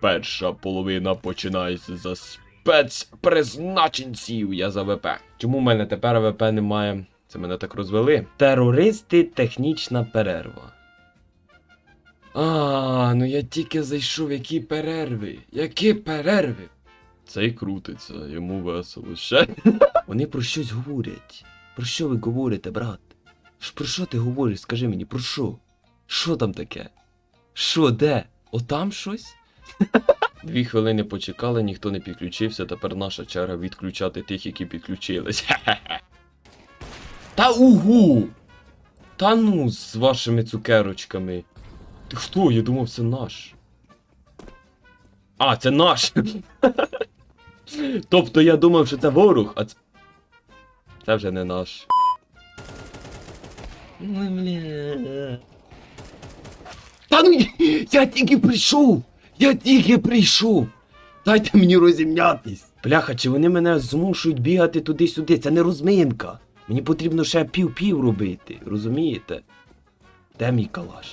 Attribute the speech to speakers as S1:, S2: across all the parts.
S1: перша половина починається за спецпризначенців. Я за ВП. Чому в мене тепер ВП немає? Це мене так розвели. Терористи, технічна перерва. А, ну я тільки зайшов, які перерви. Які перерви? Цей крутиться, йому весело ще. Вони про щось говорять. Про що ви говорите, брат? Про що ти говориш? Скажи мені, про що? Що там таке? Що, де? Отам щось? Дві хвилини почекали, ніхто не підключився, тепер наша черга відключати тих, які підключились. Та угу! Та ну з вашими цукерочками. Ти хто? Я думав, це наш. А, це наш. тобто я думав, що це ворог, а це. Це вже не наш. Ну. Та ну я тільки прийшов! Я тільки прийшов! Дайте мені розімнятись! Бляха, чи вони мене змушують бігати туди-сюди? Це не розминка. Мені потрібно ще пів-пів робити, розумієте? Де мій калаш?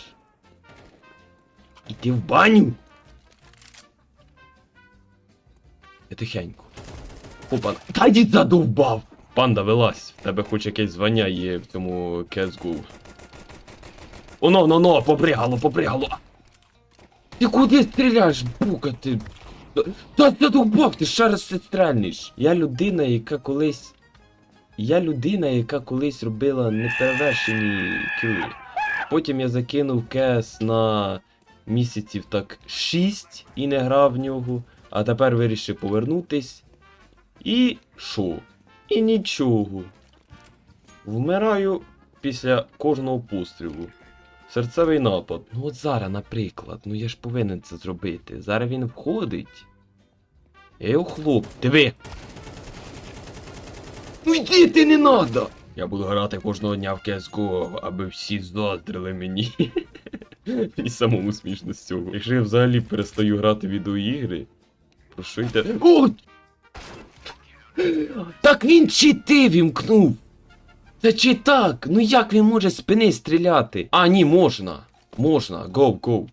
S1: Іти в баню? Я тихенько. Опа, та дід задовбав! Панда, вилазь, в тебе хоч якесь звання є в цьому CSGO. Оно, но, но, попригало, попригало. Ти куди стріляєш, бука ти? Та задовбав, ти ще раз стрельнеш. Я людина, яка колись. Я людина, яка колись робила неперевершені кіли. Потім я закинув кес на місяців так 6 і не грав в нього. А тепер вирішив повернутись. І що? І нічого. Вмираю після кожного пострілу. Серцевий напад. Ну от зараз, наприклад, ну я ж повинен це зробити. Зараз він входить. Його хлоп. Диви! Ну йди ти не надо! Я буду грати кожного дня в CSGO, аби всі заздрили мені. І самому смішно з цього. Якщо я взагалі перестаю грати відеоігри, про що йде? О! Так він чити вімкнув! Та чи так? Ну як він може з спини стріляти? А, ні, можна. Можна. Гоу, гоу.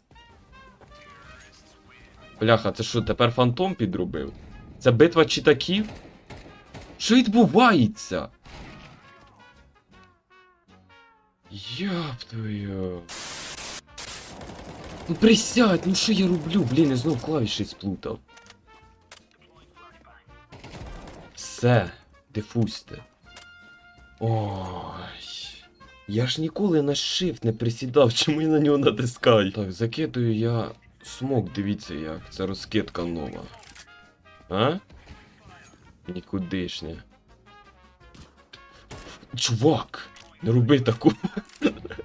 S1: Бляха, це що, тепер фантом підробив? Це битва читаків? Що відбувається? Яп. Ну присядь, ну що я роблю? Блін, я знов клавіші сплутав. Все, дифузьте. Ой. Я ж ніколи на shift не присідав, чому я на нього натискаю? Так, закидую я смок, дивіться як. Це розкидка нова. А? Нікудишня. Чувак! Не роби таку.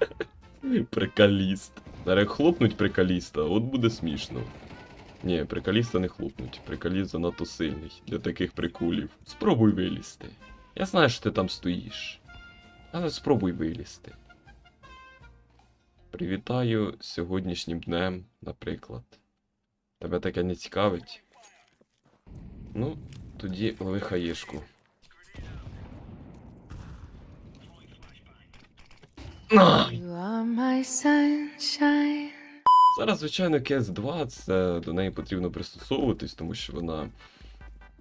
S1: Прикаліст. Зараз хлопнуть прикаліста, от буде смішно. Ні, прикаліста не хлопнуть. Прикаліст занадто сильний для таких приколів. Спробуй вилізти. Я знаю, що ти там стоїш. Але спробуй вилізти. Привітаю сьогоднішнім днем, наприклад. Тебе таке не цікавить? Ну, тоді лови хаєшку. На! Зараз, звичайно, cs 2 це до неї потрібно пристосовуватись, тому що вона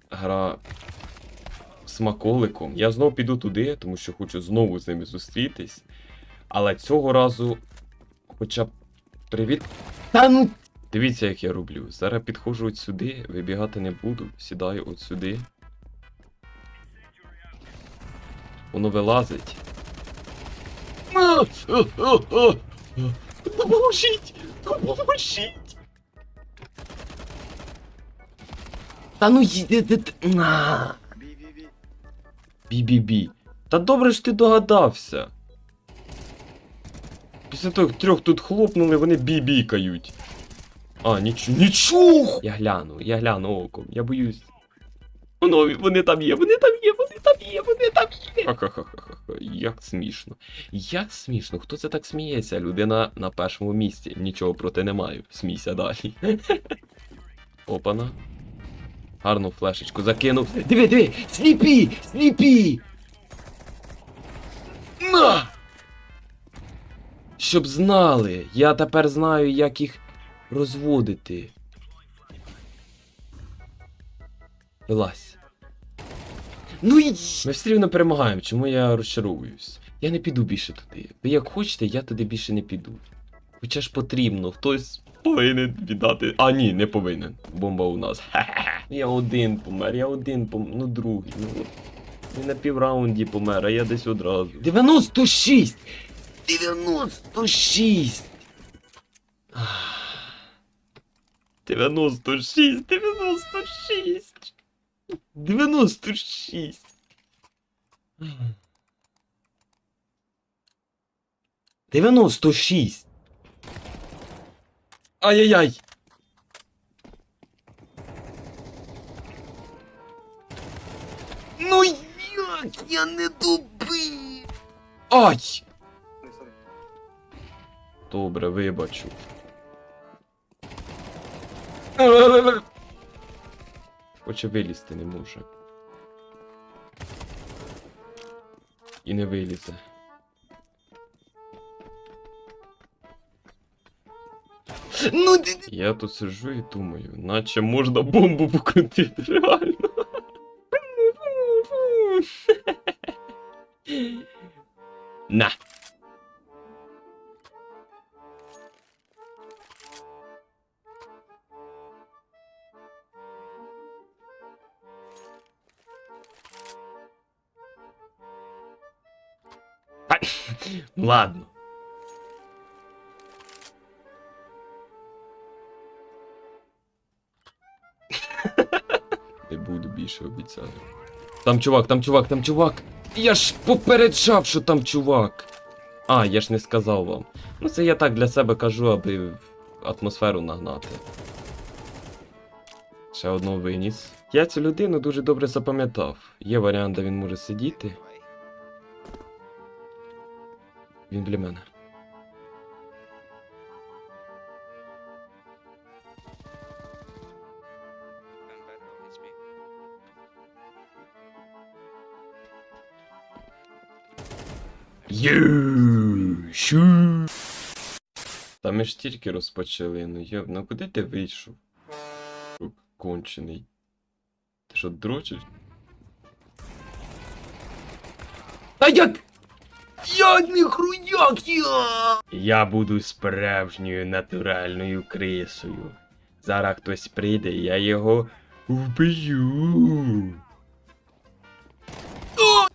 S1: гра смаколиком. Я знову піду туди, тому що хочу знову з ними зустрітись. Але цього разу хоча б привіт. Та ну. Дивіться, як я роблю. Зараз підходжу от сюди, вибігати не буду, сідаю от сюди. Воно вилазить. Допоможіть! Допоможіть! Та ну їде. Бі-бі-бі. Та добре ж ти догадався. Після того, як трьох тут хлопнули, вони бібікають. А, нічого. Нічого! Я гляну, я гляну оком, я боюсь. Воно, вони там є, вони там є, вони там є, вони там є. Ха-ха-ха-ха, як смішно. Як смішно, хто це так сміється? Людина на першому місці. Нічого проти не маю. Смійся далі. Опана. Гарну флешечку закинув. Диви, диви! Сліпі! Сліпі! На! Щоб знали, я тепер знаю, як їх розводити. Вилазь. Ну і ми все рівно перемагаємо, чому я розчаровуюсь. Я не піду більше туди. Ви як хочете, я туди більше не піду. Хоча ж потрібно, хтось повинен віддати. А ні, не повинен. Бомба у нас. Ха-ха-ха. Я один помер, я один помер, ну другий. Ну. Він на півраунді помер, а я десь одразу. 96! 96! Ах. 96, 96! 96! Дев'яносто шість. Ай-яй-яй. Ну як я не добив? Ай! Добре, вибачу. Хоче вилізти не може. І не вилізе. Ну ти. Я тут сиджу і думаю, наче можна бомбу покрутити, реально. На. Ладно. Більше обіцяю. Там чувак, там чувак, там чувак. Я ж попереджав, що там чувак. А, я ж не сказав вам. Ну це я так для себе кажу, аби атмосферу нагнати. Ще одного виніс. Я цю людину дуже добре запам'ятав. Є варіант, де він може сидіти. Він для мене. Ю-шу. Та ми ж тільки розпочали, ну йо, ну куди ти вийшов? Кончений. Ти що, дрочиш? Та як? Я не хруяк я! Я буду справжньою натуральною крисою. Зараз хтось прийде, я його вб'ю.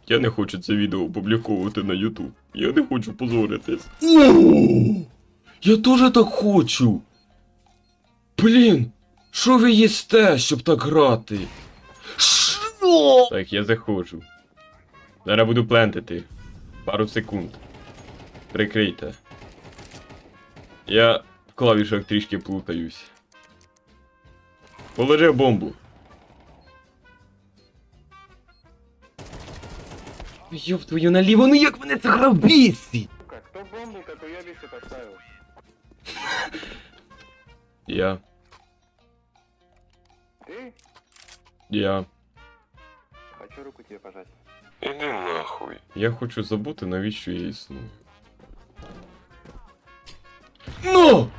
S1: Я не хочу це відео опубліковувати на YouTube. Я не хочу позоритись. Я теж так хочу. Блін, що ви їсте, щоб так грати? Що? Так, я заходжу. Зараз буду плентити. Пару секунд. Прикрийте. Я в клавішах трішки плутаюсь. Положив бомбу. Йоп твою наліво, ну як мене це грав бісить!
S2: Кто бомбу, как уебище поставил?
S1: Я.
S2: Ты?
S1: Я.
S2: Хочу руку тебе пожать.
S1: Іди нахуй. Я хочу забути, навіщо я існую. Ну!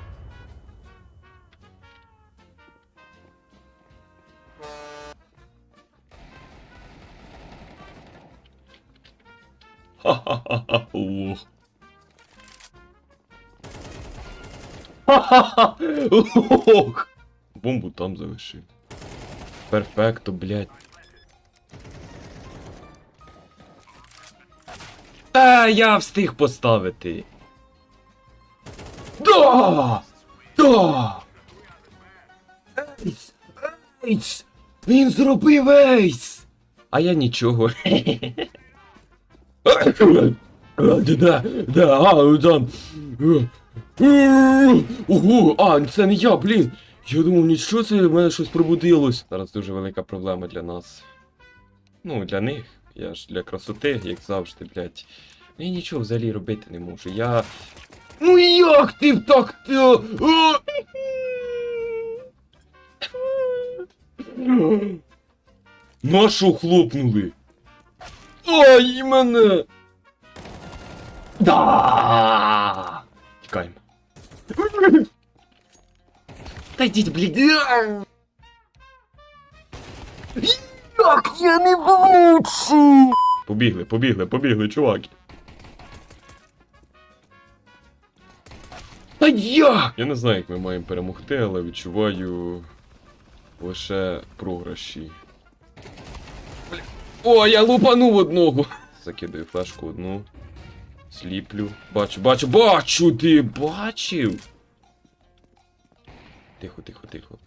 S1: Ха-ха-ха, лох. Ха-ха-ха, лох. Бомбу там залишив. Перфекто, блядь. Та я встиг поставити. Да! Да! Ейс! Ейс! Він зробив ейс! А я нічого. Да, да, а, там. Ого, а, це не я, блін. Я думав, нічого це в мене щось пробудилось. Зараз дуже велика проблема для нас. Ну, для них. Я ж для красоти, як завжди, блядь. Ну, Я нічого взагалі робити не можу. Я. Ну як ти так то? Нашу хлопнули. Ай, мене. Да! Тікаємо. Та йдіть, блядь. Як я не влучив? Побігли, побігли, побігли, чуваки. Та як? Я не знаю, як ми маємо перемогти, але відчуваю лише програші. О, я лупанув одного. Закидаю флешку одну. Сліплю. Бачу, бачу, бачу, ти бачив. Тихо, тихо, тихо.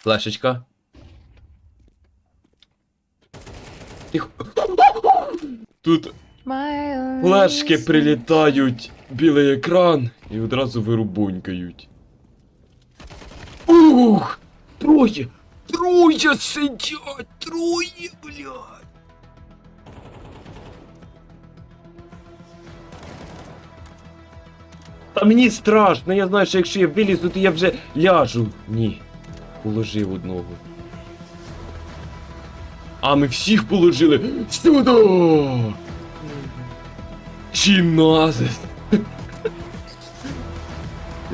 S1: Флешечка. Тихо. Тут флешки прилітають, білий екран і одразу вирубунькають. Ух! Троє! Троє сидять! Троє, блядь! Та мені страшно, я знаю, що якщо я вилізу, то я вже ляжу. Ні. Положив одного. А ми всіх положили сюди! Чиназис! Ви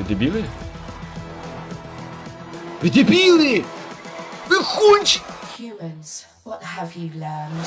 S1: дебіли? Вы дебилы! Вы хунч!
S3: Humans, what have you learned?